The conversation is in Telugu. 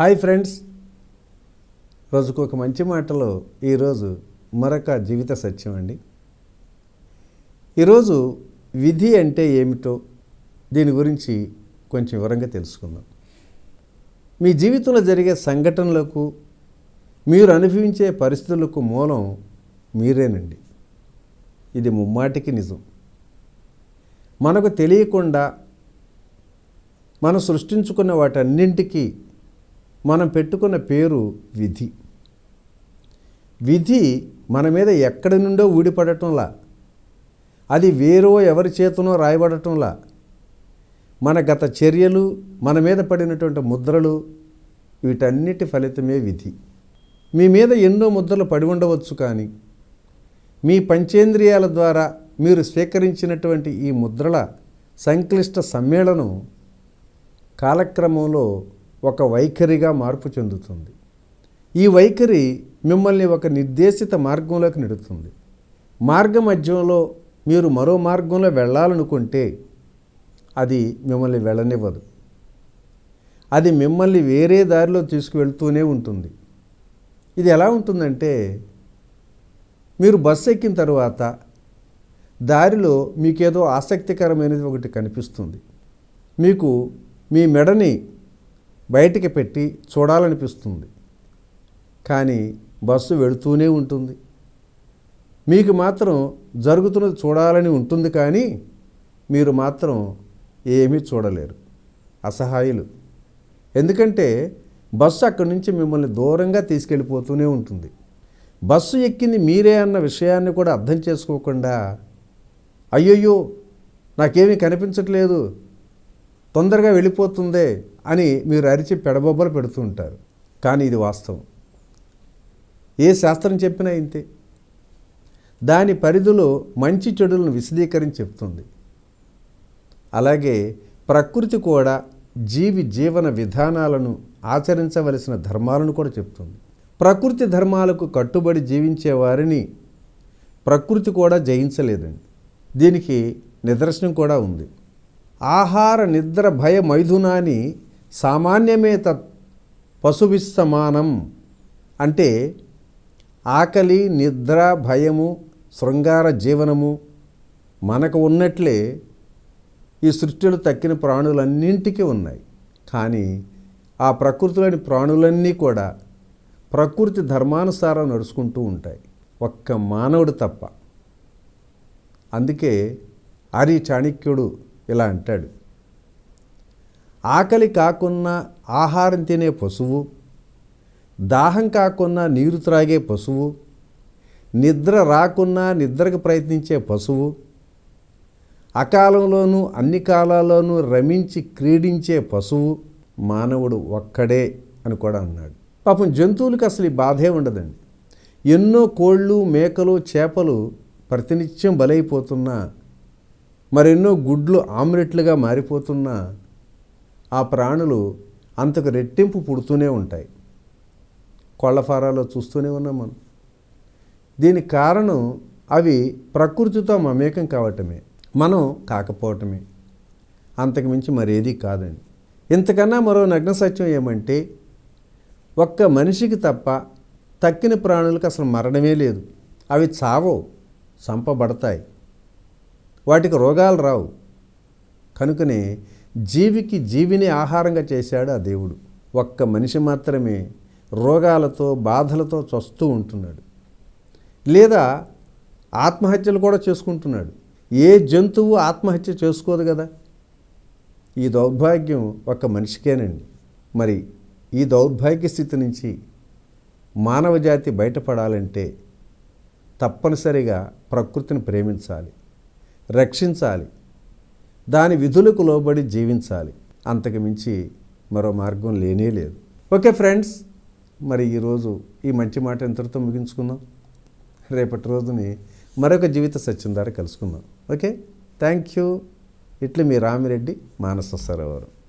Hi friends. రోజుకు ఒక మంచి మాటలో ఈరోజు మరొక జీవిత సత్యం అండి. ఈరోజు విధి అంటే ఏమిటో దీని గురించి కొంచెం వివరంగా తెలుసుకుందాం. మీ జీవితంలో జరిగే సంఘటనలకు మీరు అనుభవించే పరిస్థితులకు మూలం మీరేనండి. ఇది ముమ్మాటికి నిజం. మనకు తెలియకుండా మనం సృష్టించుకున్న వాటన్నింటికీ మనం పెట్టుకున్న పేరు విధి. విధి మన మీద ఎక్కడి నుండో ఊడిపడటంలా. అది వేరో ఎవరి చేతనో రాయబడటంలా. మన గత చర్యలు మన మీద పడినటువంటి ముద్రలు వీటన్నిటి ఫలితమే విధి. మీ మీద ఎన్నో ముద్రలు పడి ఉండవచ్చు కానీ మీ పంచేంద్రియాల ద్వారా మీరు స్వీకరించినటువంటి ఈ ముద్రల సంక్లిష్ట సమ్మేళనం కాలక్రమంలో ఒక వైఖరిగా మార్పు చెందుతుంది. ఈ వైఖరి మిమ్మల్ని ఒక నిర్దేశిత మార్గంలోకి నెడుతుంది. మార్గ మధ్యంలో మీరు మరో మార్గంలో వెళ్ళాలనుకుంటే అది మిమ్మల్ని వెళ్ళనివ్వదు. అది మిమ్మల్ని వేరే దారిలో తీసుకువెళ్తూనే ఉంటుంది. ఇది ఎలా ఉంటుందంటే మీరు బస్సు ఎక్కిన తర్వాత దారిలో మీకేదో ఆసక్తికరమైనది ఒకటి కనిపిస్తుంది. మీకు మీ మెడని బయటికి పెట్టి చూడాలనిపిస్తుంది. కానీ బస్సు వెళుతూనే ఉంటుంది. మీకు మాత్రం జరుగుతున్నది చూడాలని ఉంటుంది కానీ మీరు మాత్రం ఏమీ చూడలేరు. అసహాయులు. ఎందుకంటే బస్సు అక్కడి నుంచి మిమ్మల్ని దూరంగా తీసుకెళ్ళిపోతూనే ఉంటుంది. బస్సు ఎక్కింది మీరే అన్న విషయాన్ని కూడా అర్థం చేసుకోకుండా అయ్యయ్యో నాకేమీ కనిపించట్లేదు. తొందరగా వెళ్ళిపోతుందే అని మీరు అరిచి పెడబొబ్బలు పెడుతూ ఉంటారు. కానీ ఇది వాస్తవం. ఏ శాస్త్రం చెప్పినా ఇంతే. దాని పరిధిలో మంచి చెడులను విశదీకరించి చెప్తుంది. అలాగే ప్రకృతి కూడా జీవి జీవన విధానాలను ఆచరించవలసిన ధర్మాలను కూడా చెప్తుంది. ప్రకృతి ధర్మాలకు కట్టుబడి జీవించే వారిని ప్రకృతి కూడా జయించలేదండి. దీనికి నిదర్శనం కూడా ఉంది. ఆహార నిద్ర భయ మైథునాన్ని సామాన్యమే తత్ పశుభిస్సమానం అంటే ఆకలి నిద్ర భయము శృంగార జీవనము మనకు ఉన్నట్లే ఈ సృష్టిలో తక్కిన ప్రాణులన్నింటికీ ఉన్నాయి. కానీ ఆ ప్రకృతిలోని ప్రాణులన్నీ కూడా ప్రకృతి ధర్మానుసారం నడుచుకుంటూ ఉంటాయి. ఒక్క మానవుడు తప్ప. అందుకే ఆర్య చాణక్యుడు ఇలా అంటాడు. ఆకలి కాకున్నా ఆహారం తినే పశువు దాహం కాకున్నా నీరు త్రాగే పశువు నిద్ర రాకున్నా నిద్రకు ప్రయత్నించే పశువు అకాలంలోనూ అన్ని కాలాల్లోనూ రమించి క్రీడించే పశువు మానవుడు ఒక్కడే అని కూడా అన్నాడు. పాపం జంతువులకు అసలు ఈ బాధే ఉండదండి. ఎన్నో కోళ్ళు మేకలు చేపలు ప్రతినిత్యం బలైపోతున్నా మరెన్నో గుడ్లు ఆమ్లెట్లుగా మారిపోతున్నా ఆ ప్రాణులు అంతకు రెట్టింపు పుడుతూనే ఉంటాయి. కోళ్ళ ఫారాలో చూస్తూనే ఉన్నాం మనం. దీనికి కారణం అవి ప్రకృతితో మమేకం కావటమే మనం కాకపోవటమే. అంతకు మించి మరేది కాదండి. ఇంతకన్నా మరో నగ్న సత్యం ఏమంటే ఒక్క మనిషికి తప్ప తక్కిన ప్రాణులకు అసలు మరణమే లేదు. అవి చావవు చంపబడతాయి వాటికి రోగాలు రావు. కనుకనే జీవికి జీవిని ఆహారంగా చేశాడు ఆ దేవుడు. ఒక్క మనిషి మాత్రమే రోగాలతో బాధలతో చస్తూ ఉంటున్నాడు. లేదా ఆత్మహత్యలు కూడా చేసుకుంటున్నాడు. ఏ జంతువు ఆత్మహత్య చేసుకోదు కదా? ఈ దౌర్భాగ్యం ఒక్క మనిషికేనండి. మరి ఈ దౌర్భాగ్య స్థితి నుంచి మానవ జాతి బయటపడాలంటే తప్పనిసరిగా ప్రకృతిని ప్రేమించాలి. రక్షించాలి. దాని విధులకు లోబడి జీవించాలి. అంతకు మించి మరో మార్గం లేనే లేదు. ఓకే ఫ్రెండ్స్ మరి ఈరోజు ఈ మంచి మాట ఇంతటితో ముగించుకుందాం? రేపటి రోజుని మరొక జీవిత సత్యం ద్వారా కలుసుకుందాం. ఓకే? థ్యాంక్ యూ ఇట్లు మీ రామిరెడ్డి మానస సరోవరం.